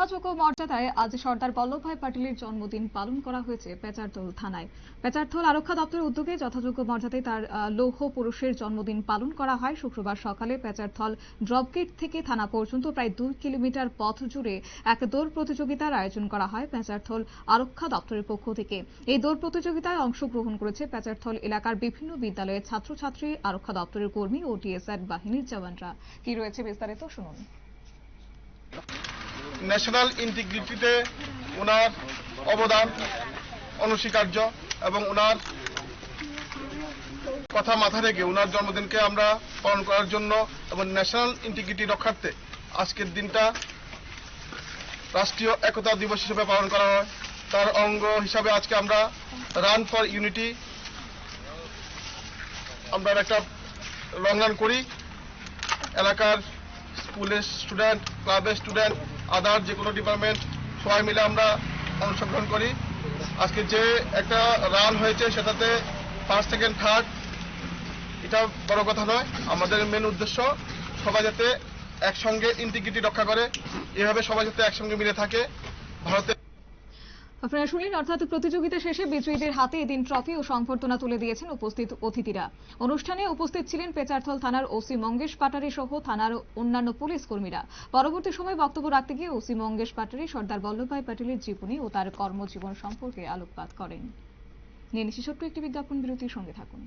যথাযোগ্য মর্যাদায় আজ সর্দার বল্লভভাই পাটিলের জন্মদিন পালন করা হয়েছে পেচারথল থানায়। পেচারথল আরক্ষা দপ্তরের উদ্যোগে যথাযোগ্য মর্যাদায় তার লৌহ পুরুষের জন্মদিন পালন করা হয়। শুক্রবার সকালে পেচারথল ড্রপগেট থেকে থানা পর্যন্ত প্রায় দুই কিলোমিটার পথ জুড়ে এক দৌড় প্রতিযোগিতার আয়োজন করা হয় পেচারথল আরক্ষা দপ্তরের পক্ষ থেকে। এই দৌড় প্রতিযোগিতায় অংশগ্রহণ করেছে পেচারথল এলাকার বিভিন্ন বিদ্যালয়ের ছাত্রছাত্রী, আরক্ষা দপ্তরের কর্মী ও টিএসআর বাহিনীর জওয়ানরা। কি রয়েছে বিস্তারিত শুনুন। ন্যাশনাল ইন্টিগ্রিটিতে ওনার অবদান অনস্বীকার্য এবং ওনার কথা মাথা রেখে ওনার জন্মদিনকে আমরা পালন করার জন্য এবং ন্যাশনাল ইন্টিগ্রিটি রক্ষার্থে আজকের দিনটা রাষ্ট্রীয় একতা দিবস হিসেবে পালন করা হয়। তার অঙ্গ হিসাবে আজকে আমরা রান ফর ইউনিটি আমরা একটা লং রান করি। এলাকার স্কুলের স্টুডেন্ট, ক্লাবের স্টুডেন্ট আদার যে কোনো ডিপার্টমেন্ট সবাই মিলে আমরা অংশগ্রহণ করি। আজকে যে একটা রান হয়েছে সেটাতে ফার্স্ট সেকেন্ড থার্ড এটা বড় কথা নয়। আমাদের মেন উদ্দেশ্য সবাই যাতে একসঙ্গে ইন্টিগ্রিটি রক্ষা করে। এভাবে সবাই যাতে একসঙ্গে মিলে থাকে। ভারতের আপনারা শুনলেন, অর্থাৎ প্রতিযোগিতা শেষে বিজয়ীদের হাতে এদিন ট্রফি ও সংবর্ধনা তুলে দিয়েছেন উপস্থিত অতিথিরা। অনুষ্ঠানে উপস্থিত ছিলেন পেচারথল থানার ওসি মঙ্গেশ পাটারি সহ থানার অন্যান্য পুলিশ কর্মীরা। পরবর্তী সময় বক্তব্য রাখতে গিয়ে ওসি মঙ্গেশ পাটারি, সর্দার বল্লভভাই প্যাটেলের জীবনী ও তার কর্মজীবন সম্পর্কে আলোকপাত করেন। নিয়ে ছোট্ট একটি বিজ্ঞাপন বিরতির সঙ্গে থাকুন।